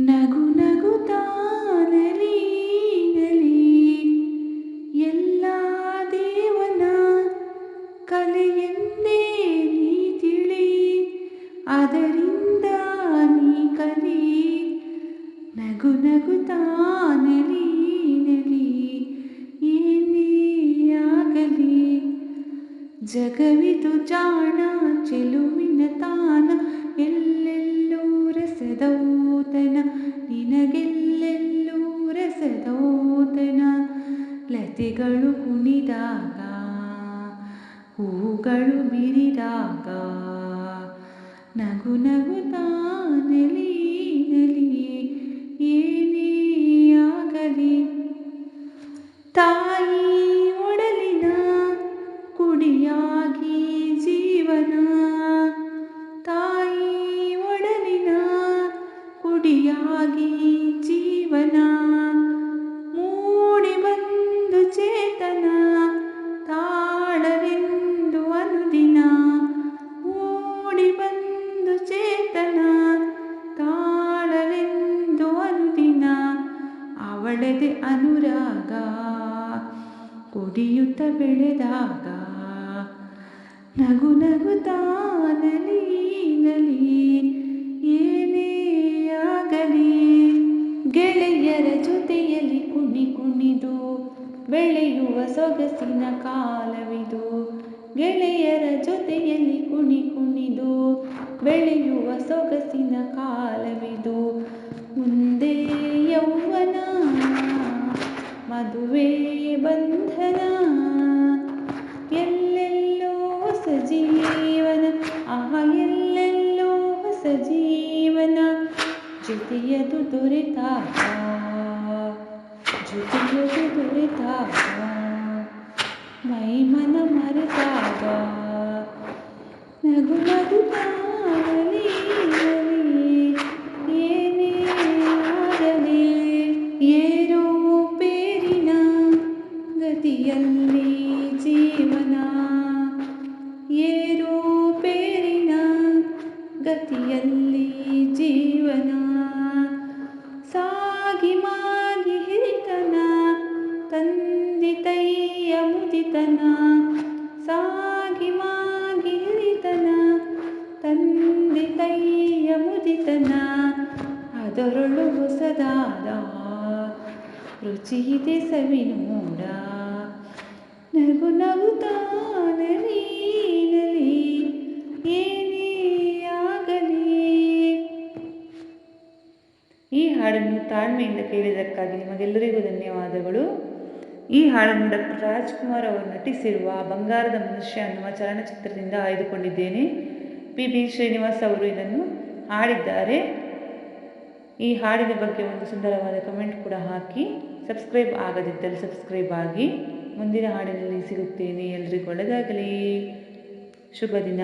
ನಗು ನಗುತ್ತಾನಲಿ ನಲಿ ಎಲ್ಲ ದೇವನ ಕಲೆಯೆಂದೇ ನೀ ತಿಳಿ ಅದರಿಂದ ನೀ ಕಲಿ ನಗು ನಗುತ್ತಾನಲಿ ನಲಿ ಏನೇ ಆಗಲಿ ಜಗವಿದು ಜಾಣ ಲತೆಗಳು ಕುಣಿದಾಗ ಹೂಗಳು ಬಿರಿದಾಗ ನಗು ನಗು ತಾನಲಿ ನಲಿ ಏನೇ ಆಗಲಿ. ತಾಯಿ ಒಡಲಿನ ಕುಡಿಯಾಗಿ ಜೀವನ, ತಾಯಿ ಒಡಲಿನ ಕುಡಿಯಾಗಿ ಜೀವನ. ಅವಳದೆ ಅನುರಾಗ, ಕುಡಿಯುತ್ತ ಬೆಳೆದಾಗ, ನಗು ನಲಿ ನಲಿ ಏನೇ ಆಗಲಿ, ಗೆಳೆಯರ ಜೊತೆಯಲ್ಲಿ ಕುಣಿ ಕುಣಿದು, ಬೆಳೆಯುವ ಸೊಗಸಿನ ಕಾಲವಿದು, ಗೆಳೆಯರ ಜೊತೆಯಲ್ಲಿ ಕುಣಿ ಕುಣಿದು, ಬೆಳೆಯುವ ಸೊಗಸಿನ ಕಾಲವಿದು, ಮುಂದೆ ಯೌವನ ಮದುವೆ ಬಂಧನ ಎಲ್ಲೆಲ್ಲೋ ಹೊಸ ಜೀವನ ಆಹ ಎಲ್ಲೆಲ್ಲೋ ಹೊಸ ಜೀವನ ಜೊತೆಯದು ದೊರೆತಾಗ ಜೊತೆಯದು ದೊರೆತಾಗ ಮೈ ಮನ ಮರೆತಾಗ ನಗು ಗತಿಯಲ್ಲಿ ಜೀವನ, ಸಾಗಿ ಮಾಗಿ ಹಿರಿತನ ತಂದಿತಯ್ಯ ಮುದಿತನ, ಸಾಗಿ ಮಾಗಿ ಹಿರಿತನ ತಂದಿತಯ್ಯ ಮುದಿತನ, ಅದರೊಳು ಹೊಸದಾದ ರುಚಿಯಿದೆ ಸವಿ ನೋಡ ನಗು ನಗುತ್ತಾ ಈ ಹಾಡನ್ನು ತಾಳ್ಮೆಯಿಂದ ಕೇಳಿದ್ದಕ್ಕಾಗಿ ನಿಮಗೆಲ್ಲರಿಗೂ ಧನ್ಯವಾದಗಳು. ಈ ಹಾಡನ್ನು ಡಾಕ್ಟರ್ ರಾಜ್ಕುಮಾರ್ ಅವರು ನಟಿಸಿರುವ ಬಂಗಾರದ ಮನುಷ್ಯ ಅನ್ನುವ ಚಲನಚಿತ್ರದಿಂದ ಆಯ್ದುಕೊಂಡಿದ್ದೇನೆ. ಪಿ. ಬಿ. ಶ್ರೀನಿವಾಸ್ ಅವರು ಇದನ್ನು ಹಾಡಿದ್ದಾರೆ. ಈ ಹಾಡಿನ ಬಗ್ಗೆ ಒಂದು ಸುಂದರವಾದ ಕಮೆಂಟ್ ಕೂಡ ಹಾಕಿ. ಸಬ್ಸ್ಕ್ರೈಬ್ ಆಗದಿದ್ದಲ್ಲಿ ಸಬ್ಸ್ಕ್ರೈಬ್ ಆಗಿ. ಮುಂದಿನ ಹಾಡಿನಲ್ಲಿ ಸಿಗುತ್ತೇನೆ ಎಲ್ರಿಗೂ ಒಳ್ಳೆಯದಾಗಲಿ ಶುಭ ದಿನ.